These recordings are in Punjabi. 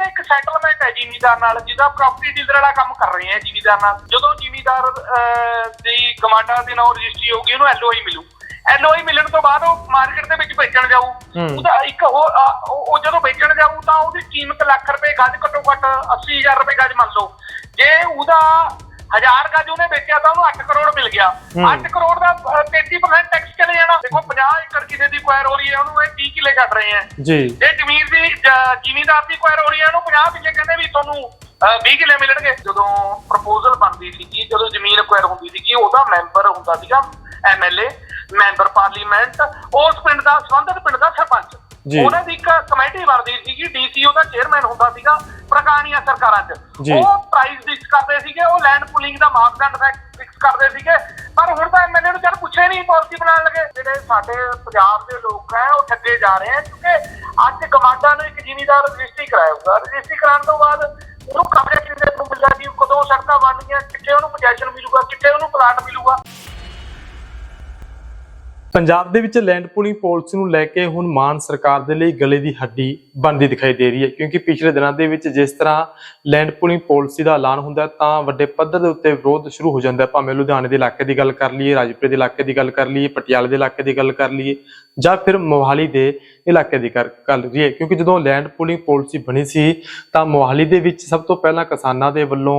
ਤਾਂ ਇੱਕ ਸੈਟਲਮੈਂਟ ਹੈ ਜ਼ਿਮੀਦਾਰ ਨਾਲ ਜਿਹਦਾ ਪ੍ਰਾਪਰਟੀ ਡੀਲਰ ਵਾਲਾ ਕੰਮ ਕਰ ਰਹੇ ਹੈ ਜ਼ਿਮੀਦਾਰ ਨਾਲ। ਜਦੋਂ ਜ਼ਿਮੀਦਾਰ ਦੀ ਕਮਾਂਡਾਂ ਦੇ ਨਾਲ ਰਜਿਸਟਰੀ ਹੋਊਗੀ ਉਹਨੂੰ ਐਲਓਆਈ ਮਿਲੂ। ਐਲਓਆਈ ਮਿਲਣ ਤੋਂ ਬਾਅਦ ਉਹ ਮਾਰਕੀਟ ਦੇ ਵਿੱਚ ਵੇਚਣ ਜਾਊ। ਉਹਦਾ ਇੱਕ ਉਹ ਜਦੋਂ ਵੇਚਣ ਜਾਊ ਤਾਂ ਉਹਦੀ ਕੀਮਤ ਲੱਖ ਰੁਪਏ ਗੱਜ ਘੱਟੋ ਘੱਟ 80000 ਰੁਪਏ ਗੱਜ ਮੰਨ ਲਓ। ਜੇ ਉਹਦਾ ਹਜ਼ਾਰ ਗੱਜ ਉਹਨੇ ਵੇਚਿਆ ਤਾਂ ਉਹਨੂੰ 8 ਕਰੋੜ ਮਿਲ ਗਿਆ ਹੂੰ। 8 ਕਰੋੜ ਦਾ ਅਹ, 33% ਟੈਕਸ ਚਲੇ ਜਾਣਾ ਦੇਖੋ 50 ਏਕੜ ਕਿਸੇ ਦੀ ਕੁਆਇਰ ਹੋ ਰਹੀ ਹੈ ਉਹਨੂੰ ਇਹ 30 ਕਿੱਲੇ ਕੱਟ ਰਹੇ ਹੈ ਜੀ ਜੇ ਜ਼ਮੀਨ ਦੀ ਜ਼ਿਮੀਂਦਾਰ ਦੀ ਕੁਆਇਰ ਹੋ ਰਹੀ ਹੈ ਉਹਨੂੰ 50 ਕਿੱਲੇ ਕਹਿੰਦੇ ਵੀ ਤੁਹਾਨੂੰ ਅਹ, 20 ਕਿੱਲੇ ਮਿਲਣਗੇ ਜਦੋਂ ਪ੍ਰਪੋਜ਼ਲ ਬਣਦੀ ਸੀਗੀ ਜਦੋਂ ਜ਼ਮੀਨ ਕੁਆਇਰ ਹੁੰਦੀ ਸੀਗੀ ਉਹਦਾ ਮੈਂਬਰ ਹੁੰਦਾ ਸੀਗਾ ਐਮਐਲਏ ਮੈਂਬਰ ਪਾਰਲੀਮੈਂਟ ਉਸ ਪਿੰਡ ਦਾ ਸੰਬੰਧਿਤ ਪਿੰਡ ਦਾ ਸਰਪੰਚ। ਉਹਨਾਂ ਦੀ ਇੱਕ ਕਮੇਟੀ ਬਣਦੀ ਸੀਗੀ ਡੀਸੀ ਉਹਦਾ ਚੇਅਰਮੈਨ ਹੁੰਦਾ ਸੀਗਾ ਪ੍ਰਕਾਨੀਆਂ ਸਰਕਾਰਾਂ 'ਚ। ਉਹ ਪ੍ਰਾਈਸ ਫਿਕਸ ਕਰਦੇ ਸੀਗੇ, ਉਹ ਲੈਂਡ ਪੁਲਿੰਗ ਦਾ ਮਾਪਦੰਡ ਫਿਕਸ ਕਰਦੇ ਸੀਗੇ। ਪਰ ਹੁਣ ਤਾਂ ਐਮਐਲਏ ਨੂੰ ਜਦ ਪੁੱਛੇ ਨਹੀਂ ਪਾਲਿਸੀ ਬਣਾਉਣ ਲੱਗੇ। ਜਿਹੜੇ ਸਾਡੇ ਪੰਜਾਬ ਦੇ ਲੋਕ ਹੈ, ਉਹ ਠੱਗੇ ਜਾ ਰਹੇ ਹੈ, ਕਿਉਂਕਿ ਅੱਜ ਕਮਾਂਡਾਂ ਨੂੰ ਇੱਕ ਜ਼ਿਮੀਦਾਰ ਰਜਿਸਟਰੀ ਕਰਾਇਆ ਰਜਿਸਟਰੀ ਕਰਾਉਣ ਤੋਂ ਬਾਅਦ ਉਹਨੂੰ ਕਬਜ਼ਾ ਕਿੰਨੇ ਨੂੰ ਮਿਲਦਾ ਜੀ ਕਦੋਂ ਸੜਕਾਂ ਬਣਨੀਆਂ, ਕਿੱਥੇ ਉਹਨੂੰ ਪੋਜੀਸ਼ਨ ਮਿਲੂਗਾ, ਕਿੱਥੇ ਉਹਨੂੰ ਪਲਾਟ ਮਿਲੂਗਾ। ਪੰਜਾਬ ਦੇ ਵਿੱਚ ਲੈਂਡ ਪੂਲਿੰਗ ਪਾਲਿਸੀ ਨੂੰ ਲੈ ਕੇ ਹੁਣ ਮਾਨ ਸਰਕਾਰ ਦੇ ਲਈ ਗਲੇ ਦੀ ਹੱਡੀ ਬਣਦੀ ਦਿਖਾਈ ਦੇ ਰਹੀ ਹੈ, ਕਿਉਂਕਿ ਪਿਛਲੇ ਦਿਨਾਂ ਦੇ ਵਿੱਚ ਜਿਸ ਤਰ੍ਹਾਂ ਲੈਂਡ ਪੂਲਿੰਗ ਪਾਲਿਸੀ ਦਾ ਐਲਾਨ ਹੁੰਦਾ ਤਾਂ ਵੱਡੇ ਪੱਧਰ ਦੇ ਉੱਤੇ ਵਿਰੋਧ ਸ਼ੁਰੂ ਹੋ ਜਾਂਦਾ ਭਾਵੇਂ ਲੁਧਿਆਣੇ ਦੇ ਇਲਾਕੇ ਦੀ ਗੱਲ ਕਰ ਲਈਏ, ਰਾਜਪੁਰੇ ਦੇ ਇਲਾਕੇ ਦੀ ਗੱਲ ਕਰ ਲਈਏ, ਪਟਿਆਲੇ ਦੇ ਇਲਾਕੇ ਦੀ ਗੱਲ ਕਰ ਲਈਏ ਜਾਂ ਫਿਰ ਮੋਹਾਲੀ ਦੇ ਇਲਾਕੇ ਦੀ ਕਰ ਕਰ ਲਈਏ ਕਿਉਂਕਿ ਜਦੋਂ ਲੈਂਡ ਪੂਲਿੰਗ ਪਾਲਿਸੀ ਬਣੀ ਸੀ, ਤਾਂ ਮੋਹਾਲੀ ਦੇ ਵਿੱਚ ਸਭ ਤੋਂ ਪਹਿਲਾਂ ਕਿਸਾਨਾਂ ਦੇ ਵੱਲੋਂ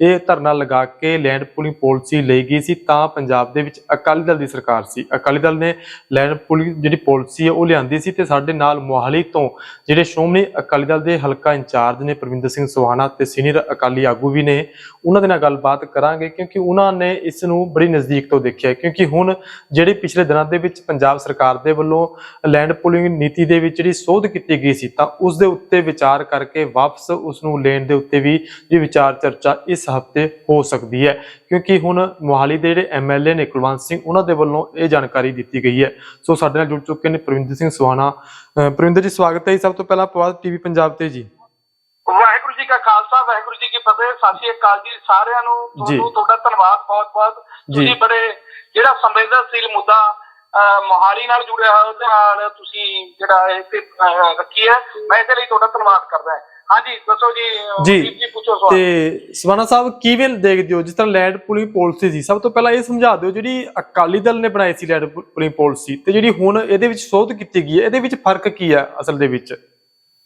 ਇਹ ਧਰਨਾ ਲਗਾ ਕੇ ਲੈਂਡ ਪੂਲਿੰਗ ਪਾਲਿਸੀ ਲਈ ਗਈ ਸੀ, ਤਾਂ ਪੰਜਾਬ ਦੇ ਵਿੱਚ ਅਕਾਲੀ ਦਲ ਦੀ ਸਰਕਾਰ ਸੀ। ਅਕਾਲੀ ਦਲ ਨੇ ਲੈਂਡ ਪੂਲਿੰਗ ਜਿਹੜੀ ਪਾਲਿਸੀ ਹੈ, ਉਹ ਲਿਆਂਦੀ ਸੀ ਤੇ ਸਾਡੇ ਨਾਲ ਮੋਹਾਲੀ ਤੋਂ ਜਿਹੜੇ ਸ਼੍ਰੋਮਣੀ ਅਕਾਲੀ ਦਲ ਦੇ ਹਲਕਾ ਇੰਚਾਰਜ ਨੇ ਪ੍ਰਵਿੰਦਰ ਸਿੰਘ ਸੁਹਾਣਾ ਤੇ ਸੀਨੀਅਰ ਅਕਾਲੀ ਆਗੂ ਵੀ ਨੇ, ਉਹਨਾਂ ਦੇ ਨਾਲ ਗੱਲਬਾਤ ਕਰਾਂਗੇ, ਕਿਉਂਕਿ ਉਹਨਾਂ ਨੇ ਇਸ ਨੂੰ ਬੜੀ ਨਜ਼ਦੀਕ ਤੋਂ ਦੇਖਿਆ ਕਿਉਂਕਿ ਹੁਣ ਜਿਹੜੇ ਪਿਛਲੇ ਦਿਨਾਂ ਦੇ ਵਿੱਚ ਪੰਜਾਬ ਸਰਕਾਰ ਦੇ ਵੱਲੋਂ ਲੈਂਡ ਪੂਲਿੰਗ ਨੀਤੀ ਦੇ ਵਿੱਚ ਜਿਹੜੀ ਸੋਧ ਕੀਤੀ ਗਈ ਸੀ ਤਾਂ ਉਸ ਦੇ ਉੱਤੇ ਵਿਚਾਰ ਕਰਕੇ ਵਾਪਸ ਉਸ ਨੂੰ ਲੈਣ ਦੇ ਉੱਤੇ ਵੀ ਜਿਹੜੀ ਵਿਚਾਰ ਚਰਚਾ ਇਸ ਹਫ਼ਤੇ ਹੋ ਸਕਦੀ ਹੈ। ਕਿਉਂਕਿ ਹੁਣ ਮੋਹਾਲੀ ਦੇ ਜਿਹੜੇ ਐਮਐਲਏ ਨੇ ਕੁਲਵੰਤ ਸਿੰਘ ਉਹਨਾਂ ਦੇ ਵੱਲੋਂ ਇਹ ਜਾਣਕਾਰੀ ਦਿੱਤੀ ਗਈ ਹੈ। ਸੋ ਸਾਡੇ ਨਾਲ ਜੁੜ ਚੁੱਕੇ ਨੇ ਪ੍ਰਵਿੰਦਰ ਸਿੰਘ ਅਹ ਪ੍ਰਵਿੰਦਰ ਜੀ ਸਵਾਗਤ ਹੈ ਜੀ ਸਭ ਤੋਂ ਪਹਿਲਾਂ ਪਵਾਦ ਟੀਵੀ ਪੰਜਾਬ ਤੇ ਜੀ। ਵਾਹਿਗੁਰੂ ਜੀ ਕਾ ਖਾਲਸਾ ਵਾਹਿਗੁਰੂ ਜੀ ਕੀ ਫਤਿਹ। ਸਤਿ ਸ਼੍ਰੀ ਅਕਾਲ ਜੀ ਸਾਰਿਆਂ ਨੂੰ। ਜੀ। ਤੁਹਾਨੂੰ ਤੁਹਾਡਾ ਧੰਨਵਾਦ ਬਹੁਤ ਬਹੁਤ ਜੀ। ਤੁਸੀਂ ਬੜੇ ਜਿਹੜਾ ਸੰਵੇਦਨਸ਼ੀਲ ਮੁੱਦਾ ਮੋਹਾਲੀ ਨਾਲ ਜੁੜਿਆ ਹੋਇਆ ਉਹਦੇ ਨਾਲ ਤੁਸੀਂ ਜਿਹੜਾ ਇਹ ਤੇ, ਅਹ, ਰੱਖੀ ਹੈ। ਮੈਂ ਇਹਦੇ ਲਈ ਤੁਹਾਡਾ ਧੰਨਵਾਦ ਕਰਦਾ ਹਾਂ। ਹਾਂਜੀ ਦੱਸੋ ਜੀ ਅਹ, ਜੀ ਵੀਰ ਜੀ ਪੁੱਛੋ ਸਵਾਲ। ਤੇ ਸਵਾਨਾ ਸਾਹਿਬ ਕਿਵੇਂ ਦੇਖਦੇ ਹੋ ਜਿਸ ਤਰ੍ਹਾਂ ਲੈਂਡ ਪੂਲਿੰਗ ਪਾਲਿਸੀ ਸੀ? ਸਭ ਤੋਂ ਪਹਿਲਾਂ ਇਹ ਸਮਝਾ ਦਿਓ ਜਿਹੜੀ ਅਕਾਲੀ ਦਲ ਨੇ ਬਣਾਈ ਸੀ ਲੈਂਡ ਪੂਲਿੰਗ ਪਾਲਿਸੀ ਤੇ ਜਿਹੜੀ ਹੁਣ ਇਹਦੇ ਵਿੱਚ ਸੋਧ ਕੀਤੀ ਗਈ ਹੈ ਇਹਦੇ ਵਿੱਚ ਫ਼ਰਕ ਕੀ ਹੈ ਅਸਲ ਦੇ ਵਿੱਚ?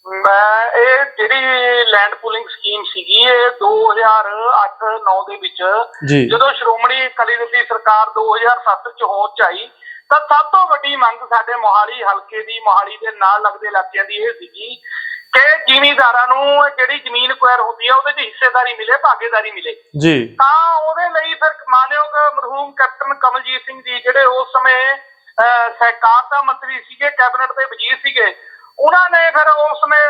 ਮੈਂ ਇਹ ਜਿਹੜੀ ਲੈਂਡ ਪੂਲਿੰਗ ਸਕੀਮ ਸੀਗੀ ਇਹ 2008-9 ਦੇ ਵਿੱਚ ਜੀ। ਜਦੋਂ ਸ਼੍ਰੋਮਣੀ ਅਕਾਲੀ ਦਲ ਦੀ ਸਰਕਾਰ 2007 ਚ ਹੋਂਦ ਚ ਆਈ ਤਾਂ ਸਭ ਤੋਂ ਵੱਡੀ ਮੰਗ ਸਾਡੇ ਮੋਹਾਲੀ ਹਲਕੇ ਦੀ ਮੋਹਾਲੀ ਦੇ ਨਾਲ ਲੱਗਦੇ ਇਲਾਕਿਆਂ ਦੀ ਇਹ ਸੀਗੀ ਕਿ ਜ਼ਿਮੀਂਦਾਰਾਂ ਨੂੰ ਜਿਹੜੀ ਜ਼ਮੀਨ ਕੁਐਰ ਹੁੰਦੀ ਹੈ ਉਹਦੇ 'ਚ ਹਿੱਸੇਦਾਰੀ ਮਿਲੇ ਭਾਗੀਦਾਰੀ ਮਿਲੇ। ਜੀ। ਤਾਂ ਉਹਦੇ ਲਈ ਫਿਰ ਮਾਨਯੋਗ ਮਰਹੂਮ ਕੈਪਟਨ ਕਮਲਜੀਤ ਸਿੰਘ ਜੀ ਜਿਹੜੇ ਉਸ ਸਮੇਂ ਸਹਿਕਾਰਤਾ ਮੰਤਰੀ ਸੀਗੇ ਕੈਬਨਿਟ ਦੇ ਵਜ਼ੀਰ ਸੀਗੇ ਉਹਨਾਂ ਨੇ ਫਿਰ ਉਸ ਸਮੇਂ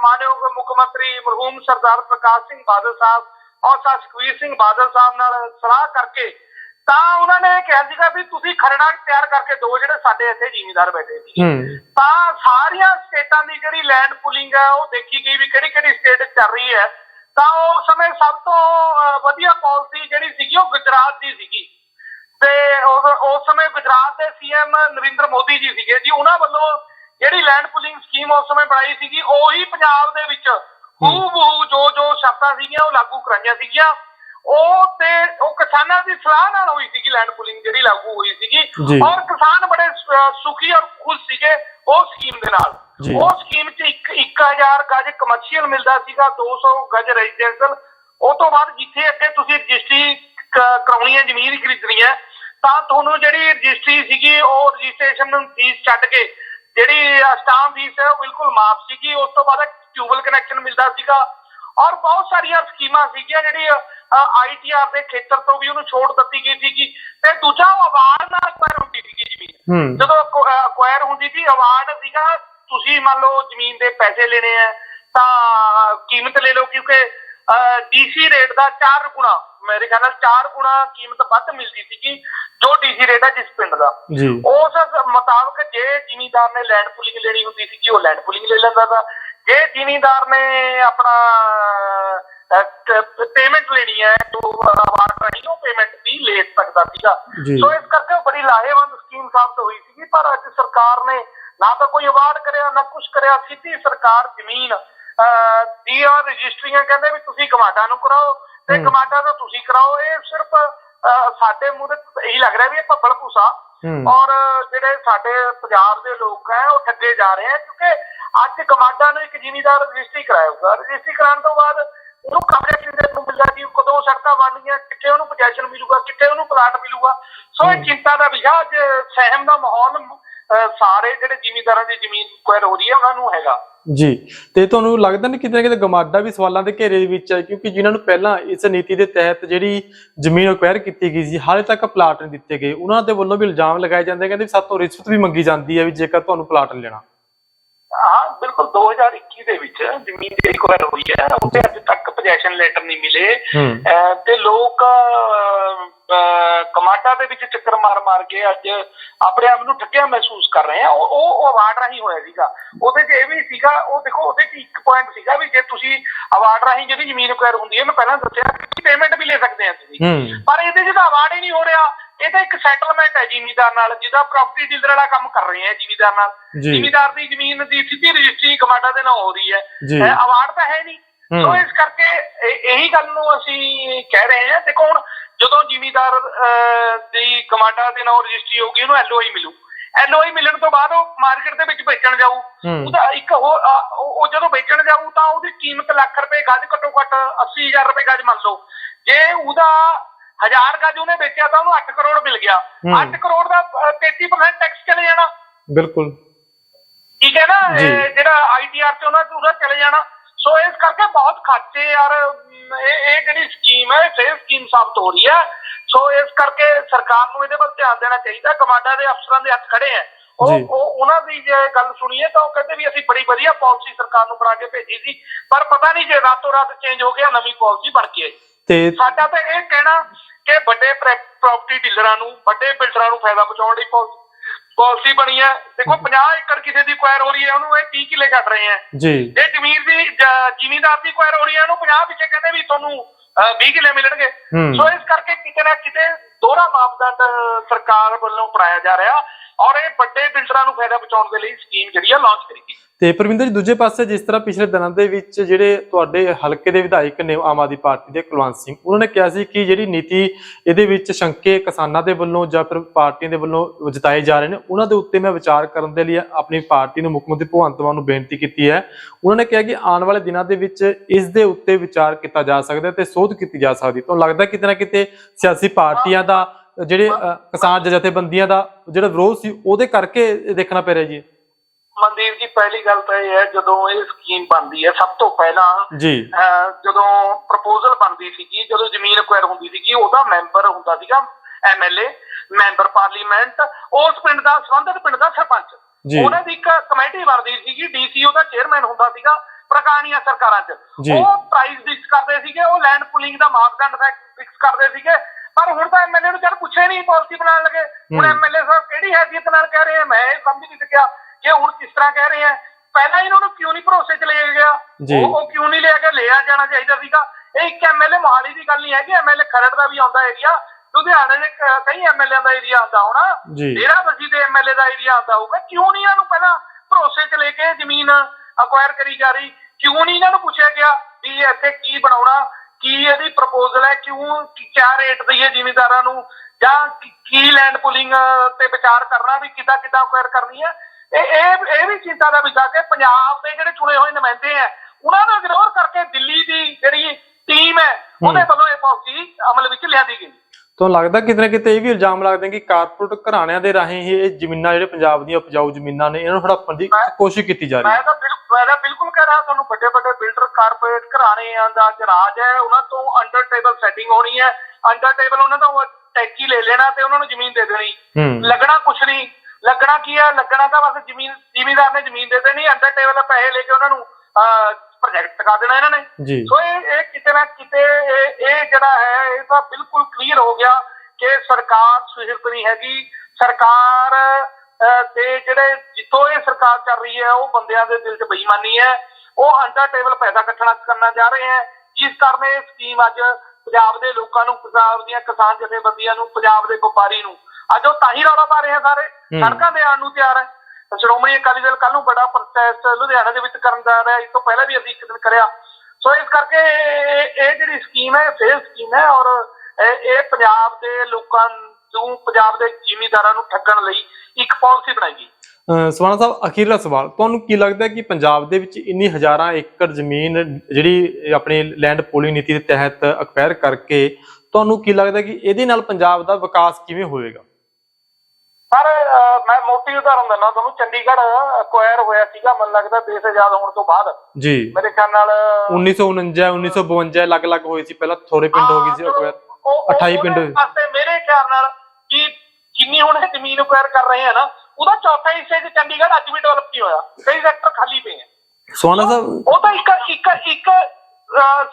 ਮਾਨਯੋਗ ਮੁੱਖ ਮੰਤਰੀ ਮਰਹੂਮ ਸਰਦਾਰ ਪ੍ਰਕਾਸ਼ ਸਿੰਘ ਬਾਦਲ ਸਾਹਿਬ ਔਰ ਸਰ ਸੁਖਬੀਰ ਸਿੰਘ ਬਾਦਲ ਸਾਹਿਬ ਨਾਲ ਸਲਾਹ ਕਰਕੇ ਤਾਂ ਉਹਨਾਂ ਨੇ ਕਿਹਾ ਸੀਗਾ ਵੀ ਤੁਸੀਂ ਖਰੜਾ ਤਿਆਰ ਕਰਕੇ ਦਿਓ ਜਿਹੜੇ ਸਾਡੇ ਇੱਥੇ ਜ਼ਿਮੀਂਦਾਰ ਬੈਠੇ ਸੀ। ਤਾਂ ਸਾਰੀਆਂ ਸਟੇਟਾਂ ਦੀ ਜਿਹੜੀ ਲੈਂਡ ਪੁਲਿੰਗ ਹੈ ਉਹ ਦੇਖੀ ਗਈ ਵੀ ਕਿਹੜੀ ਕਿਹੜੀ ਸਟੇਟ ਚੱਲ ਰਹੀ ਹੈ। ਤਾਂ ਉਸ ਸਮੇਂ ਸਭ ਤੋਂ ਵਧੀਆ ਪਾਲਿਸੀ ਜਿਹੜੀ ਸੀਗੀ ਉਹ ਗੁਜਰਾਤ ਦੀ ਸੀਗੀ। ਤੇ ਉਸ ਉਸ ਸਮੇਂ ਗੁਜਰਾਤ ਦੇ ਸੀਐਮ ਨਰਿੰਦਰ ਮੋਦੀ ਜੀ ਸੀਗੇ ਜੀ ਉਹਨਾਂ ਵੱਲੋਂ ਜਿਹੜੀ ਲੈਂਡ ਪੁਲਿੰਗ ਸਕੀਮ ਉਸ ਸਮੇਂ ਬਣਾਈ ਸੀਗੀ ਉਹੀ ਪੰਜਾਬ ਦੇ ਵਿੱਚ ਹੂ। ਬਹੂ ਜੋ ਜੋ ਸ਼ਰਤਾਂ ਸੀਗੀਆਂ ਉਹ ਲਾਗੂ ਕਰਾਈਆਂ ਸੀਗੀਆਂ। ਉਹ ਤੇ ਉਹ ਕਿਸਾਨਾਂ ਦੀ ਸਲਾਹ ਨਾਲ ਹੋਈ ਸੀਗੀ ਲੈਂਡ ਪੁਲਿੰਗ ਜਿਹੜੀ ਲਾਗੂ ਹੋਈ। ਸੀਗੀ। ਔਰ ਕਿਸਾਨ ਬੜੇ ਸੁਖੀ ਔਰ ਖੁਸ਼ ਸੀਗੇ ਉਹ ਸਕੀਮ ਦੇ ਨਾਲ। ਉਹ ਸਕੀਮ 'ਚ ਇੱਕ 1000 ਗਜ ਕਮਰਸ਼ੀਅਲ ਮਿਲਦਾ ਸੀਗਾ 200 ਗਜ ਰੈਜ਼ੀਡੈਂਸ਼ੀਅਲ ਉਹ ਤੋਂ ਬਾਅਦ ਜਿੱਥੇ ਅੱਗੇ ਤੁਸੀਂ ਰਜਿਸਟਰੀ ਕਰਾਉਣੀ ਹੈ ਜ਼ਮੀਨ ਖਰੀਦਣੀ ਹੈ ਤਾਂ ਤੁਹਾਨੂੰ ਜਿਹੜੀ ਰਜਿਸਟਰੀ ਸੀਗੀ ਉਹ ਰਜਿਸਟ੍ਰੇਸ਼ਨ ਫੀਸ ਛੱਡ ਕੇ ਜਿਹੜੀ ਸਟਾਮ ਫੀਸ ਹੈ ਉਹ ਬਿਲਕੁਲ ਮਾਫ ਸੀਗੀ। ਉਸ ਤੋਂ ਬਾਅਦ ਟਿਊਬਲ ਕਨੈਕਸ਼ਨ ਮਿਲਦਾ ਸੀਗਾ। ਔਰ ਬਹੁਤ ਸਾਰੀਆਂ ਸਕੀਮਾਂ ਸੀਗੀਆਂ ਜਿਹੜੀ ਆਈਟੀਆਰ ਦੇ ਖੇਤਰ ਤੋਂ ਵੀ ਉਹਨੂੰ ਛੋਟ ਦਿੱਤੀ ਗਈ ਸੀਗੀ। ਤੇ ਦੂਜਾ ਉਹ ਅਵਾਰਡ ਨਾਲ ਅਕਵਾਇਰ ਹੁੰਦੀ ਸੀਗੀ ਜ਼ਮੀਨ। ਜਦੋਂ ਅਕਵਾਇਰ ਹੁੰਦੀ ਸੀ ਅਵਾਰਡ ਸੀਗਾ ਤੁਸੀਂ ਮੰਨ ਲਓ ਜ਼ਮੀਨ ਦੇ ਪੈਸੇ ਲੈਣੇ ਆ ਤਾਂ ਕੀਮਤ ਲੈ ਲਓ ਕਿਉਂਕਿ ਡੀਸੀ ਰੇਟ ਦਾ 4 ਗੁਣਾ ਮੇਰੇ ਖਿਆਲ ਨਾਲ 4 ਗੁਣਾ ਕੀਮਤ ਵੱਧ ਮਿਲਦੀ ਸੀਗੀ ਜੋ ਡੀਸੀ ਰੇਟ ਹੈ ਜਿਸ ਪਿੰਡ ਦਾ। ਉਸ ਮੁਤਾਬਕ ਜੇ ਜ਼ਿਮੀਂਦਾਰ ਨੇ ਲੈਂਡ ਪੁਲਿੰਗ ਲੈਣੀ ਹੁੰਦੀ ਸੀ ਕਿ ਉਹ ਲੈਂਡ ਪੁਲਿੰਗ ਲੈ ਲੈਂਦਾ ਸੀ ਜੇ ਜ਼ਿਮੀਂਦਾਰ ਨੇ ਆਪਣਾ ਪੇਮੈਂਟ ਲੈਣੀ ਹੈ ਜੋ ਅਵਾਰਡ ਰਾਹੀਂ ਉਹ ਪੇਮੈਂਟ ਵੀ ਲੈ ਸਕਦਾ ਸੀਗਾ। ਸੋ ਇਸ ਕਰਕੇ ਉਹ ਬੜੀ ਲਾਹੇਵੰਦ ਸਕੀਮ ਸਾਬਤ ਹੋਈ ਸੀਗੀ ਪਰ ਅੱਜ ਸਰਕਾਰ ਨੇ ਨਾ ਤਾਂ ਕੋਈ ਅਵਾਰਡ ਕਰਿਆ ਨਾ ਕੁਝ ਕਰਿਆ ਸਿੱਧੀ ਸਰਕਾਰ ਜ਼ਮੀਨ ਦੀ ਔਰ ਰਜਿਸਟਰੀਆਂ ਕਹਿੰਦੇ ਵੀ ਤੁਸੀਂ ਕਮਾਟਾ ਨੂੰ ਕਰਾਓ ਤੇ। ਕਮਾਟਾ ਤਾਂ ਤੁਸੀਂ ਕਰਾਓ ਇਹ ਸਿਰਫ ਸਾਡੇ ਮੂੰਹ ਤੇ ਇਹੀ ਲੱਗ ਰਿਹਾ ਵੀ ਇਹ ਭੱਬਲ ਭੂਸਾ। ਔਰ ਜਿਹੜੇ ਸਾਡੇ ਪੰਜਾਬ ਦੇ ਲੋਕ ਹੈ ਉਹ ਠੱਗੇ ਜਾ ਰਹੇ ਹੈ ਕਿਉਂਕਿ ਅੱਜ ਕਮਾਂਡਾ ਨੂੰ ਇੱਕ ਜ਼ਿਮੀਦਾਰ ਰਜਿਸਟਰੀ ਕਰਾਏਗਾ ਰਜਿਸਟਰੀ ਕਰਾਉਣ ਤੋਂ ਬਾਅਦ ਉਹਨੂੰ ਕਬਜ਼ਾ ਕਿੰਨੇ ਨੂੰ ਮਿਲਦਾ ਕਿ ਕਦੋਂ ਸੜਕਾਂ ਬਣਨੀਆਂ ਕਿੱਥੇ ਉਹਨੂੰ ਪੋਜੀਸ਼ਨ ਮਿਲੂਗਾ ਕਿੱਥੇ ਉਹਨੂੰ ਪਲਾਟ ਮਿਲੂਗਾ? ਸੋ ਇਹ ਚਿੰਤਾ ਦਾ ਵਿਸ਼ਾ ਅੱਜ ਸਹਿਮ ਦਾ ਮਾਹੌਲ ਸਾਰੇ ਜਿਹੜੇ ਜ਼ਿਮੀਦਾਰਾਂ ਦੀ ਜ਼ਮੀਨ ਕੁਐਰ ਹੋ ਰਹੀ ਹੈ ਉਹਨਾਂ ਨੂੰ ਹੈਗਾ। ਜੀ ਤੇ ਤੁਹਾਨੂੰ ਲੱਗਦਾ ਨਹੀਂ ਕਿਤੇ ਨਾ ਕਿਤੇ ਗਮਾਡਾ ਵੀ ਸਵਾਲਾਂ ਦੇ ਘੇਰੇ ਦੇ ਵਿੱਚ ਹੈ ਕਿਉਂਕਿ ਜਿਨ੍ਹਾਂ ਨੂੰ ਪਹਿਲਾਂ ਇਸ ਨੀਤੀ ਦੇ ਤਹਿਤ ਜਿਹੜੀ ਜ਼ਮੀਨ ਅਕਵਾਇਰ ਕੀਤੀ ਗਈ ਸੀ ਹਾਲੇ ਤੱਕ ਪਲਾਟ ਨਹੀਂ ਦਿੱਤੇ ਗਏ। ਉਹਨਾਂ ਦੇ ਵੱਲੋਂ ਵੀ ਇਲਜ਼ਾਮ ਲਗਾਏ ਜਾਂਦੇ ਕਹਿੰਦੇ ਸਾਤੋਂ ਰਿਸ਼ਵਤ ਵੀ ਮੰਗੀ ਜਾਂਦੀ ਹੈ ਵੀ ਜੇਕਰ ਤੁਹਾਨੂੰ ਪਲਾਟ ਲੈਣਾ। ਹਾਂ ਬਿਲਕੁਲ 2021 ਦੇ ਵਿੱਚ ਜ਼ਮੀਨ ਦੀ ਕੁਐਰ ਹੋਈ ਹੈ ਉੱਤੇ ਅੱਜ ਤੱਕ ਪੋਜੀਸ਼ਨ ਲੈਟਰ ਨਹੀਂ ਮਿਲੇ। ਤੇ ਲੋਕ ਕਮਾਟਾ ਦੇ ਵਿੱਚ ਚੱਕਰ ਮਾਰ ਮਾਰ ਕੇ ਅੱਜ ਆਪਣੇ ਆਪ ਨੂੰ ਠੱਗਿਆ ਮਹਿਸੂਸ ਕਰ ਰਹੇ ਆ ਉਹ ਉਹ ਅਵਾਰਡ ਰਾਹੀਂ ਹੋਇਆ ਸੀਗਾ। ਉਹਦੇ 'ਚ ਇਹ ਵੀ ਸੀਗਾ ਉਹ ਦੇਖੋ ਉਹਦੇ 'ਚ ਇੱਕ ਪੁਆਇੰਟ ਸੀਗਾ ਵੀ ਜੇ ਤੁਸੀਂ ਅਵਾਰਡ ਰਾਹੀਂ ਜਿਹੜੀ ਜ਼ਮੀਨ ਅਕਵਾਇਰ ਹੁੰਦੀ ਹੈ ਮੈਂ ਪਹਿਲਾਂ ਦੱਸਿਆ ਕਿ ਪੇਮੈਂਟ ਵੀ ਲੈ ਸਕਦੇ ਆ ਤੁਸੀਂ। ਪਰ ਇਹਦੇ 'ਚ ਤਾਂ ਅਵਾਰਡ ਹੀ ਨਹੀਂ ਹੋ ਰਿਹਾ। ਇਹ ਤਾਂ ਇੱਕ ਸੈਟਲਮੈਂਟ ਹੈ ਜ਼ਿਮੀਦਾਰ ਨਾਲ ਜਿਹਦਾ ਪ੍ਰਾਪਰਟੀ ਡੀਲਰ ਵਾਲਾ ਕੰਮ ਕਰ ਰਹੇ ਆ ਜ਼ਿਮੀਦਾਰ ਨਾਲ। ਜ਼ਿਮੀਦਾਰ ਦੀ ਜ਼ਮੀਨ ਦੀ ਸਿੱਧੀ ਰਜਿਸਟਰੀ ਕਮਾਟਾ ਦੇ ਨਾਲ ਹੋ ਰਹੀ ਹੈ। ਅਵਾਰਡ ਤਾਂ ਹੈ ਨਹੀਂ। ਸੋ ਇਸ ਕਰਕੇ ਇਹ- ਇਹੀ ਗੱਲ ਨੂੰ ਅਸੀਂ ਕਹਿ ਰਹੇ ਹਾਂ। ਦੇਖੋ ਹੁਣ ਜਦੋਂ ਜ਼ਿਮੀਦਾਰ ਦੀ ਕਮਾਂਡਾ ਦੇ ਨਾਲ ਰਜਿਸਟਰੀ ਹੋਊਗੀ ਉਹਨੂੰ ਐਲਓਆਈ ਮਿਲੂ। ਐਲਓਆਈ ਮਿਲਣ ਤੋਂ ਬਾਅਦ ਉਹ ਮਾਰਕੀਟ ਦੇ ਵਿੱਚ ਵੇਚਣ ਜਾਊ। ਉਹਦਾ ਇੱਕ ਉਹ ਜਦੋਂ ਵੇਚਣ ਜਾਊ ਤਾਂ ਉਹਦੀ ਕੀਮਤ ਲੱਖ ਰੁਪਏ ਗੱਜ ਘੱਟੋ ਘੱਟ 80000 ਰੁਪਏ ਗੱਜ ਮੰਨ ਲਓ। ਜੇ ਉਹਦਾ ਹਜ਼ਾਰ ਗੱਜ ਉਹਨੇ ਵੇਚਿਆ ਤਾਂ ਉਹਨੂੰ 8 ਕਰੋੜ ਮਿਲ ਗਿਆ। ਹੂੰ। 8 ਕਰੋੜ ਦਾ ਅ, 33% ਟੈਕਸ ਚਲੇ ਜਾਣਾ। ਬਿਲਕੁਲ। ਠੀਕ ਹੈ ਨਾ? ਜਿਹੜਾ ਆਈਟੀਆਰ ਚ ਉਹਨਾਂ ਉਹਦਾ ਚਲੇ ਜਾਣਾ। ਸੋ ਇਸ ਕਰਕੇ ਬਹੁਤ ਖਰਚੇ ਯਾਰ ਇਹ ਇਹ ਜਿਹੜੀ ਸਕੀਮ ਹੈ ਸੇਫ ਸਕੀਮ ਸਾਬਤ ਹੋ ਰਹੀ ਹੈ। ਸੋ ਇਸ ਕਰਕੇ ਸਰਕਾਰ ਨੂੰ ਇਹਦੇ ਵੱਲ ਧਿਆਨ ਦੇਣਾ ਚਾਹੀਦਾ। ਕਮਾਂਡਾ ਦੇ ਅਫਸਰਾਂ ਦੇ ਹੱਥ ਖੜੇ ਹੈ। ਉਹ ਉਹਨਾਂ ਦੀ ਜੇ ਗੱਲ ਸੁਣੀਏ ਤਾਂ ਉਹ ਕਹਿੰਦੇ ਵੀ ਅਸੀਂ ਬੜੀ ਵਧੀਆ ਪਾਲਿਸੀ ਸਰਕਾਰ ਨੂੰ ਬਣਾ ਕੇ ਭੇਜੀ ਸੀ। ਪਰ ਪਤਾ ਨਹੀਂ ਜੇ ਰਾਤੋਂ ਰਾਤ ਚੇਂਜ ਹੋ ਗਿਆ ਨਵੀਂ ਪਾਲਿਸੀ ਬਣ ਕੇ ਆਈ। ਤੇ ਸਾਡਾ ਤਾਂ ਇਹ ਕਹਿਣਾ ਕਿ ਵੱਡੇ ਪ੍ਰਾਪਰਟੀ ਡੀਲਰਾਂ ਨੂੰ ਵੱਡੇ ਬਿਲਡਰਾਂ ਨੂੰ ਫਾਇਦਾ ਪਹੁੰਚਾਉਣ ਲਈ ਪਾਲਿਸੀ ਬਣੀ ਹੈ। ਦੇਖੋ 50 ਏਕੜ ਕਿਸੇ ਦੀ ਕੁਐਰ ਹੋ ਰਹੀ ਹੈ ਉਹਨੂੰ ਇਹ 30 ਕਿੱਲੇ ਛੱਡ ਰਹੇ ਹੈ। ਜੀ। ਜੇ ਜ਼ਮੀਨ ਦੀ ਜ਼ਿਮੀਂਦਾਰ ਦੀ ਕੁਐਰ ਹੋ ਰਹੀ ਹੈ ਉਹਨੂੰ 50 ਪਿੱਛੇ ਕਹਿੰਦੇ ਵੀ ਤੁਹਾਨੂੰ ਅਹ, 20 ਕਿੱਲੇ ਮਿਲਣਗੇ। ਸੋ ਇਸ ਕਰਕੇ ਕਿਤੇ ਨਾ ਕਿਤੇ ਦੋਹਰਾ ਮਾਪਦੰਡ ਸਰਕਾਰ ਵੱਲੋਂ ਅਪਣਾਇਆ ਜਾ ਰਿਹਾ। ਔਰ ਇਹ ਵੱਡੇ ਬਿਲਡਰਾਂ ਨੂੰ ਫਾਇਦਾ ਪਹੁੰਚਾਉਣ ਦੇ ਲਈ ਸਕੀਮ ਜਿਹੜੀ ਆ ਲਾਂਚ ਕਰੀ ਤੇ ਪ੍ਰਵਿੰਦਰ ਜੀ, ਦੂਜੇ ਪਾਸੇ ਜਿਸ ਤਰ੍ਹਾਂ ਪਿਛਲੇ ਦਿਨਾਂ ਦੇ ਵਿੱਚ ਜਿਹੜੇ ਤੁਹਾਡੇ ਹਲਕੇ ਦੇ ਵਿਧਾਇਕ ਨੇ ਆਮ ਆਦਮੀ ਪਾਰਟੀ ਦੇ ਕੁਲਵੰਤ ਸਿੰਘ, ਉਹਨਾਂ ਨੇ ਕਿਹਾ ਸੀ ਕਿ ਜਿਹੜੀ ਨੀਤੀ ਇਹਦੇ ਵਿੱਚ ਸ਼ੰਕੇ ਕਿਸਾਨਾਂ ਦੇ ਵੱਲੋਂ ਜਾਂ ਫਿਰ ਪਾਰਟੀਆਂ ਦੇ ਵੱਲੋਂ ਜਤਾਏ ਜਾ ਰਹੇ ਨੇ, ਉਹਨਾਂ ਦੇ ਉੱਤੇ ਮੈਂ ਵਿਚਾਰ ਕਰਨ ਦੇ ਲਈ ਆਪਣੀ ਪਾਰਟੀ ਨੂੰ ਮੁੱਖ ਮੰਤਰੀ ਭਗਵੰਤ ਮਾਨ ਨੂੰ ਬੇਨਤੀ ਕੀਤੀ ਹੈ। ਉਹਨਾਂ ਨੇ ਕਿਹਾ ਕਿ ਆਉਣ ਵਾਲੇ ਦਿਨਾਂ ਦੇ ਵਿੱਚ ਇਸ ਦੇ ਉੱਤੇ ਵਿਚਾਰ ਕੀਤਾ ਜਾ ਸਕਦਾ ਤੇ ਸੋਧ ਕੀਤੀ ਜਾ ਸਕਦੀ ਤੁਹਾਨੂੰ ਲੱਗਦਾ ਕਿਤੇ ਨਾ ਕਿਤੇ ਸਿਆਸੀ ਪਾਰਟੀਆਂ ਦਾ ਜਿਹੜੇ ਕਿਸਾਨ ਜਥੇਬੰਦੀਆਂ ਦਾ ਜਿਹੜਾ ਵਿਰੋਧ ਸੀ ਉਹਦੇ ਕਰਕੇ ਦੇਖਣਾ ਪੈ ਰਿਹਾ ਜੀ ਮਨਦੀਪ ਜੀ ਪਹਿਲੀ ਗੱਲ ਤਾਂ ਇਹ ਹੈ ਜਦੋਂ ਇਹ ਸਕੀਮ ਬਣਦੀ ਹੈ ਸਭ ਤੋਂ ਪਹਿਲਾਂ ਜੀ ਜਦੋਂ ਪ੍ਰਪੋਜ਼ਲ ਬਣਦੀ ਸੀਗੀ ਜਦੋਂ ਜ਼ਮੀਨ ਅਕਵਾਇਰ ਹੁੰਦੀ ਸੀਗੀ ਉਹਦਾ ਮੈਂਬਰ ਹੁੰਦਾ ਸੀਗਾ ਐਮਐਲਏ ਮੈਂਬਰ ਪਾਰਲੀਮੈਂਟ ਉਸ ਪਿੰਡ ਦਾ ਸੰਬੰਧਿਤ ਪਿੰਡ ਦਾ ਸਰਪੰਚ। ਉਹਨਾਂ ਦੀ ਇੱਕ ਕਮੇਟੀ ਬਣਦੀ ਸੀਗੀ ਡੀਸੀ ਉਹਦਾ ਚੇਅਰਮੈਨ ਹੁੰਦਾ ਸੀਗਾ ਪ੍ਰਕਾਨੀਆਂ ਸਰਕਾਰਾਂ 'ਚ। ਉਹ ਪ੍ਰਾਈਸ ਫਿਕਸ ਕਰਦੇ ਸੀਗੇ ਉਹ ਲੈਂਡ ਪੁਲਿੰਗ ਦਾ ਮਾਪਦੰਡ ਫਿਕਸ ਕਰਦੇ ਸੀਗੇ ਪਰ ਹੁਣ ਤਾਂ ਐਮਐਲਏ ਨੂੰ ਚੱਲ ਪੁੱਛੇ ਨਹੀਂ ਪਾਲਿਸੀ ਬਣਾਉਣ ਲੱਗੇ। ਹੁਣ। ਐਮਐਲਏ ਸਾਹਿਬ ਕਿਹੜੀ ਹੈਸੀਅਤ ਨਾਲ ਕਹਿ ਰਹੇ ਆ? ਮੈਂ ਇਹ ਸਮਝ ਨਹੀਂ ਸਕਿਆ ਕਿ ਹੁਣ ਕਿਸ ਤਰ੍ਹਾਂ ਕਹਿ ਰਹੇ ਆ? ਪਹਿਲਾਂ ਇਹਨਾਂ ਨੂੰ ਕਿਉਂ ਨਹੀਂ ਭਰੋਸੇ ਚ ਲਿਆ ਗਿਆ। ਉਹ ਕਿਉਂ ਨਹੀਂ ਲਿਆ ਗਿਆ? ਲਿਆ ਜਾਣਾ ਚਾਹੀਦਾ ਸੀਗਾ। ਇਹ ਇੱਕ ਐਮਐਲਏ ਮੋਹਾਲੀ ਦੀ ਗੱਲ ਨਹੀਂ ਹੈ ਕਿ ਐਮਐਲਏ ਖਰੜ ਦਾ ਵੀ ਆਉਂਦਾ ਏਰੀਆ ਲੁਧਿਆਣੇ ਦੇ ਕਈ ਐਮਐਲਏ ਦਾ ਏਰੀਆ ਆਉਂਦਾ ਹੋਣਾ। ਡੇਰਾ ਬਸੀ ਦੇ ਐਮਐਲਏ ਦਾ ਏਰੀਆ ਆਉਂਦਾ ਹੋਊਗਾ। ਕਿਉਂ ਨਹੀਂ ਇਹਨਾਂ ਨੂੰ ਪਹਿਲਾਂ ਭਰੋਸੇ ਚ ਲੈ ਕੇ ਜ਼ਮੀਨ ਅਕਵਾਇਰ ਕਰੀ ਜਾ ਰਹੀ? ਕਿਉਂ ਨਹੀਂ ਇਹਨਾਂ ਨੂੰ ਪੁੱਛਿਆ ਗਿਆ ਵੀ ਇੱਥੇ ਕੀ ਬਣਾਉਣਾ? ਕੀ ਇਹਦੀ ਪ੍ਰਪੋਜ਼ਲ ਹੈ? ਕਿਉਂ ਕੀ ਕਿਆ ਰੇਟ ਦਈਏ ਜ਼ਿਮੀਂਦਾਰਾਂ ਨੂੰ? ਜਾਂ ਕੀ- ਲੈਂਡ ਪੁਲਿੰਗ ਤੇ ਵਿਚਾਰ ਕਰਨਾ ਵੀ ਕਿੱਦਾਂ ਕਿੱਦਾਂ ਅਕਵਾਇਰ ਕਰਨੀ ਹੈ। ਇਹ ਇਹ ਇਹ ਵੀ ਚਿੰਤਾ ਦਾ ਵਿਸ਼ਾ ਕਿ ਪੰਜਾਬ ਦੇ ਜਿਹੜੇ ਚੁਣੇ ਹੋਏ ਨੁਮਾਇੰਦੇ ਹੈ ਉਹਨਾਂ ਦਾ ਵਿਰੋਧ ਕਰਕੇ ਦਿੱਲੀ ਦੀ ਜਿਹੜੀ ਟੀਮ ਹੈ ਉਹਦੇ ਵੱਲੋਂ ਇਹ ਪਾਲਿਸੀ ਅਮਲ ਵਿੱਚ ਲਿਆਂਦੀ ਗਈ। ਤੁਹਾਨੂੰ ਲੱਗਦਾ ਕਿਤੇ ਨਾ ਕਿਤੇ ਇਹ ਵੀ ਇਲਜ਼ਾਮ ਲੱਗਦੇ ਨੇ ਕਿ ਕਾਰਪੋਰੇਟ ਘਰਾਣਿਆਂ ਦੇ ਰਾਹੀਂ ਹੀ ਇਹ ਜ਼ਮੀਨਾਂ ਜਿਹੜੇ ਪੰਜਾਬ ਦੀਆਂ ਉਪਜਾਊ ਜ਼ਮੀਨਾਂ ਨੇ ਇਹਨਾਂ ਨੂੰ ਹੜੱਪਣ ਦੀ ਮੈਂ- ਕੋਸ਼ਿਸ਼ ਕੀਤੀ ਜਾ ਰਹੀ ਮੈਂ ਹੈ ਤਾਂ ਬਿਲਕੁਲ ਮੈਂ ਤਾਂ ਬਿਲਕੁਲ ਕਹਿ ਰਿਹਾ ਤੁਹਾਨੂੰ ਵੱਡੇ ਵੱਡੇ ਬਿਲਡਰ ਕਾਰਪੋਰੇਟ ਘਰਾਣੇ ਦਾ ਰਾਜ ਹੈ ਉਹਨਾਂ ਤੋਂ ਅੰਡਰ ਟੇਬਲ ਸੈਟਿੰਗ ਹੋਣੀ ਹੈ। ਅੰਡਰ ਟੇਬਲ ਉਹਨਾਂ ਦਾ ਟੈਕੀ ਲੈ ਲੈਣਾ ਤੇ ਉਹਨਾਂ ਨੂੰ ਜ਼ਮੀਨ ਦੇ ਦੇਣੀ। ਲੱਗਣਾ ਕੁਛ ਨਹੀਂ। ਲੱਗਣਾ ਕੀ ਹੈ ਲੱਗਣਾ ਤਾਂ ਬਸ ਜ਼ਮੀਨ ਜ਼ਿਮੀਦਾਰ ਨੇ ਜ਼ਮੀਨ ਦੇ ਦੇਣੀ ਅੰਡਰ ਟੇਬਲ ਪੈਸੇ ਲੈ ਕੇ ਉਹਨਾਂ ਨੂੰ ਪ੍ਰੋਜੈਕਟ ਟਿਕਾ ਦੇਣਾ ਇਹਨਾਂ ਨੇ। ਸੋ ਇਹ ਇਹ ਕਿਤੇ ਨਾ ਕਿਤੇ ਇਹ ਇਹ ਜਿਹੜਾ ਹੈ ਇਹ ਤਾਂ ਬਿਲਕੁਲ ਕਲੀਅਰ ਹੋ ਗਿਆ ਕਿ ਸਰਕਾਰ ਸੁਹਿਰਦ ਨਹੀਂ ਹੈਗੀ। ਸਰਕਾਰ ਦੇ ਜਿਹੜੇ ਜਿੱਥੋਂ ਇਹ ਸਰਕਾਰ ਚੱਲ ਰਹੀ ਹੈ ਉਹ ਬੰਦਿਆਂ ਦੇ ਦਿਲ 'ਚ ਬੇਈਮਾਨੀ ਹੈ। ਉਹ ਅੰਡਰ ਟੇਬਲ ਪੈਦਾ ਕੱਟਣਾ ਕਰਨਾ ਜਾ ਰਹੇ ਹੈ। ਜਿਸ ਕਾਰਨ ਇਹ ਸਕੀਮ ਅੱਜ ਪੰਜਾਬ ਦੇ ਲੋਕਾਂ ਨੂੰ ਪੰਜਾਬ ਦੀਆਂ ਕਿਸਾਨ ਜਥੇਬੰਦੀਆਂ ਨੂੰ ਪੰਜਾਬ ਦੇ ਵਪਾਰੀ ਨੂੰ। ਅੱਜ ਉਹ ਤਾਂ ਹੀ ਰੌਲਾ ਪਾ ਰਹੇ ਆ ਸਾਰੇ। ਸੜਕਾਂ ਤੇ ਆਉਣ ਨੂੰ ਤਿਆਰ ਹੈ ਸ਼੍ਰੋਮਣੀ ਅਕਾਲੀ ਦਲ ਕੱਲ ਨੂੰ ਬੜਾ ਪ੍ਰੋਸੈਸ ਲੁਧਿਆਣਾ ਦੇ ਵਿੱਚ ਕਰਨ ਜਾ ਰਿਹਾ। ਇਸ ਤੋਂ ਪਹਿਲਾਂ ਵੀ ਅਸੀਂ ਇੱਕ ਦਿਨ ਕਰਿਆ। ਸੋ ਇਸ ਕਰਕੇ ਇਹ ਜਿਹੜੀ ਸਕੀਮ ਹੈ ਫੇਲ ਸਕੀਮ ਹੈ ਔਰ ਇਹ ਪੰਜਾਬ ਦੇ ਲੋਕਾਂ ਨੂੰ ਪੰਜਾਬ ਦੇ ਜ਼ਿਮੀਂਦਾਰਾਂ ਨੂੰ ਠੱਗਣ ਲਈ ਇੱਕ ਪਾਲਿਸੀ ਬਣਾਈ ਗਈ। ਸਵਾਨਾ ਸਾਹਿਬ ਅਖੀਰਲਾ ਸਵਾਲ ਤੁਹਾਨੂੰ ਕੀ ਲੱਗਦਾ ਹੈ ਕਿ ਪੰਜਾਬ ਦੇ ਵਿੱਚ ਇੰਨੀ ਹਜ਼ਾਰਾਂ ਏਕੜ ਜ਼ਮੀਨ ਜਿਹੜੀ ਆਪਣੀ ਲੈਂਡ ਪੋਲਿੰਗ ਨੀਤੀ ਦੇ ਤਹਿਤ ਅਕਵਾਇਰ ਕਰਕੇ ਤੁਹਾਨੂੰ ਕੀ ਲੱਗਦਾ ਕਿ ਇਹਦੇ ਨਾਲ ਪੰਜਾਬ ਦਾ ਵਿਕਾਸ ਕਿਵੇਂ ਹੋਵੇਗਾ ਪਰ ਅਹ, ਮੈਂ ਮੋਟੀ ਉਦਾਹਰਨ ਦਿੰਦਾ ਤੁਹਾਨੂੰ ਚੰਡੀਗੜ੍ਹ ਅਕਵਾਇਰ ਹੋਇਆ ਸੀਗਾ ਮੈਨੂੰ ਲੱਗਦਾ ਦੇਸ਼ ਆਜ਼ਾਦ ਹੋਣ ਤੋਂ ਬਾਅਦ। ਜੀ। ਮੇਰੇ ਖਿਆਲ ਨਾਲ 1949 1952 ਅਲੱਗ-ਅਲੱਗ ਹੋਏ ਸੀ ਪਹਿਲਾਂ ਥੋੜੇ ਪਿੰਡ ਹੋ ਗਏ ਸੀ ਅਕਵਾਇਰ ਉਹ- ਉਹ- 28 ਪਿੰਡ। ਮੇਰੇ ਖਿਆਲ ਨਾਲ ਕਿ ਜਿੰਨੀ ਹੁਣ ਜ਼ਮੀਨ ਅਕਵਾਇਰ ਕਰ ਰਹੇ ਆ ਨਾ ਉਹਦਾ ਚੌਥਾ ਹਿੱਸਾ ਚ ਚੰਡੀਗੜ੍ਹ ਅੱਜ ਵੀ ਡਿਵੈਲਪ ਨਹੀਂ ਹੋਇਆ। ਕਈ ਸੈਕਟਰ ਖਾਲੀ ਪਏ ਆ। ਸਵਾਨਾ ਸਾਹਿਬ? ਉਹ ਤਾਂ ਇੱਕ ਇੱਕ ਇੱਕ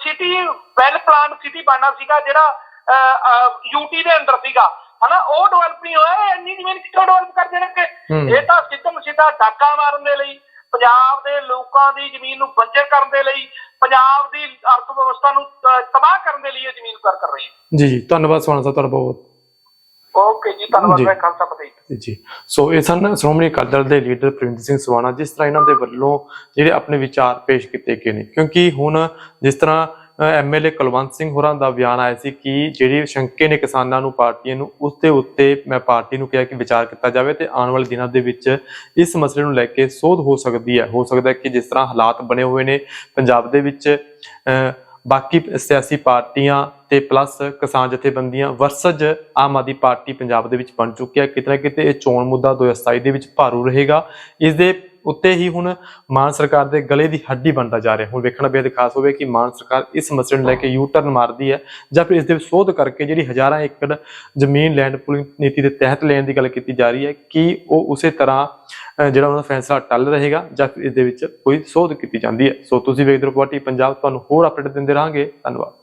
ਸਿਟੀ ਵੈਲ ਪਲਾਨ ਸਿਟੀ ਬਣਨਾ ਸੀਗਾ ਜਿਹੜਾ ਯੂਟੀ ਦੇ ਅੰਦਰ ਸੀਗਾ। ਹਨਾ ਉਹ ਡਿਵੈਲਪ ਨਹੀਂ ਹੋਇਆ ਇੰਨੀ ਜ਼ਮੀਨ ਕਿੱਥੋਂ ਡਿਵੈਲਪ ਕਰ ਦੇਣਗੇ। ਇਹ ਤਾਂ ਸਿੱਧਮ ਸਿੱਧਾ ਡਾਕਾ ਮਾਰਨ ਦੇ ਲਈ ਪੰਜਾਬ ਦੇ ਲੋਕਾਂ ਦੀ ਜ਼ਮੀਨ ਨੂੰ ਬੰਜਰ ਕਰਨ ਦੇ ਲਈ ਪੰਜਾਬ ਦੀ ਅਰਥ ਵਿਵਸਥਾ ਨੂੰ ਤਬਾਹ ਕਰਨ ਦੇ ਲਈ ਇਹ ਜ਼ਮੀਨ ਕਰ ਕਰ ਰਹੀ ਹੈ ਜੀ ਜੀ। ਧੰਨਵਾਦ ਸਵਾਨਾ ਸਾਹਿਬ ਤੁਹਾਡਾ ਬਹੁਤ। ਜੀ ਧੰਨਵਾਦ। ਮੈਂ ਖਾਲਸਾ ਫਤਿਹ ਜੀ। ਸੋ ਇਹ ਸਨ ਸ਼੍ਰੋਮਣੀ ਅਕਾਲੀ ਦਲ ਦੇ ਲੀਡਰ ਪ੍ਰਵਿੰਦਰ ਸਿੰਘ ਸਵਾਨਾ ਜਿਸ ਤਰ੍ਹਾਂ ਇਹਨਾਂ ਦੇ ਵੱਲੋਂ ਜਿਹੜੇ ਆਪਣੇ ਵਿਚਾਰ ਪੇਸ਼ ਕੀਤੇ ਗਏ ਨੇ ਕਿਉਂਕਿ ਹੁਣ ਜਿਸ ਤਰ੍ਹਾਂ ਐਮਐਲਏ ਕੁਲਵੰਤ ਸਿੰਘ ਹੋਰਾਂ ਦਾ ਬਿਆਨ ਆਇਆ ਸੀ ਕਿ ਜਿਹੜੀ ਸ਼ੰਕੇ ਨੇ ਕਿਸਾਨਾਂ ਨੂੰ ਪਾਰਟੀਆਂ ਨੂੰ ਉਸ ਦੇ ਉੱਤੇ ਮੈਂ ਪਾਰਟੀ ਨੂੰ ਕਿਹਾ ਕਿ ਵਿਚਾਰ ਕੀਤਾ ਜਾਵੇ ਤੇ ਆਉਣ ਵਾਲੇ ਦਿਨਾਂ ਦੇ ਵਿੱਚ ਇਸ ਮਸਲੇ ਨੂੰ ਲੈ ਕੇ ਸੋਧ ਹੋ ਸਕਦੀ ਹੈ ਹੋ ਸਕਦਾ ਹੈ ਕਿ ਜਿਸ ਤਰ੍ਹਾਂ ਹਾਲਾਤ ਬਣੇ ਹੋਏ ਨੇ ਪੰਜਾਬ ਦੇ ਵਿੱਚ ਬਾਕੀ ਸਿਆਸੀ ਪਾਰਟੀਆਂ ਤੇ ਪਲੱਸ ਕਿਸਾਨ ਜਥੇਬੰਦੀਆਂ ਵਰਸਜ ਆਮ ਆਦਮੀ ਪਾਰਟੀ ਪੰਜਾਬ ਦੇ ਵਿੱਚ ਬਣ ਚੁੱਕੀ ਹੈ। ਕਿਤੇ ਨਾ ਕਿਤੇ ਇਹ ਚੋਣ ਮੁੱਦਾ 2027 ਦੇ ਵਿੱਚ ਭਾਰੂ ਰਹੇਗਾ। ਇਸ ਦੇ ਉੱਤੇ ਹੀ ਹੁਣ ਮਾਨ ਸਰਕਾਰ ਦੇ ਗਲੇ ਦੀ ਹੱਡੀ ਬਣਦਾ ਜਾ ਰਿਹਾ। ਹੁਣ ਵੇਖਣਾ ਬੇहद ਖਾਸ ਹੋਵੇ ਕਿ ਮਾਨ ਸਰਕਾਰ ਇਸ ਮਸਲੇ ਨੂੰ ਲੈ ਕੇ ਯੂ ਟਰਨ ਮਾਰਦੀ ਹੈ ਜਾਂ ਫਿਰ ਇਸ ਦੇ ਵਿੱਚ ਸੋਧ ਕਰਕੇ ਜਿਹੜੀ ਹਜ਼ਾਰਾਂ ਏਕੜ ਜ਼ਮੀਨ ਲੈਂਡ ਪੂਲਿੰਗ ਨੀਤੀ ਦੇ ਤਹਿਤ ਲੈਣ ਦੀ ਗੱਲ ਕੀਤੀ ਜਾ ਰਹੀ ਹੈ, ਕਿ ਉਹ ਉਸੇ ਤਰ੍ਹਾਂ ਜਿਹੜਾ ਉਹਨਾਂ ਦਾ ਫੈਸਲਾ ਟੱਲ ਰਹੇਗਾ ਜਾਂ ਫਿਰ ਇਸ ਦੇ ਵਿੱਚ ਕੋਈ ਸੋਧ ਕੀਤੀ ਜਾਂਦੀ ਹੈ। ਸੋ ਤੁਸੀਂ ਵੇਖਦੇ ਰਹੋ ਪਾਰਟੀ ਪੰਜਾਬ, ਤੁਹਾਨੂੰ ਹੋਰ ਅਪਡੇਟ ਦਿੰਦੇ ਰਹਾਂਗੇ। ਧੰਨਵਾਦ।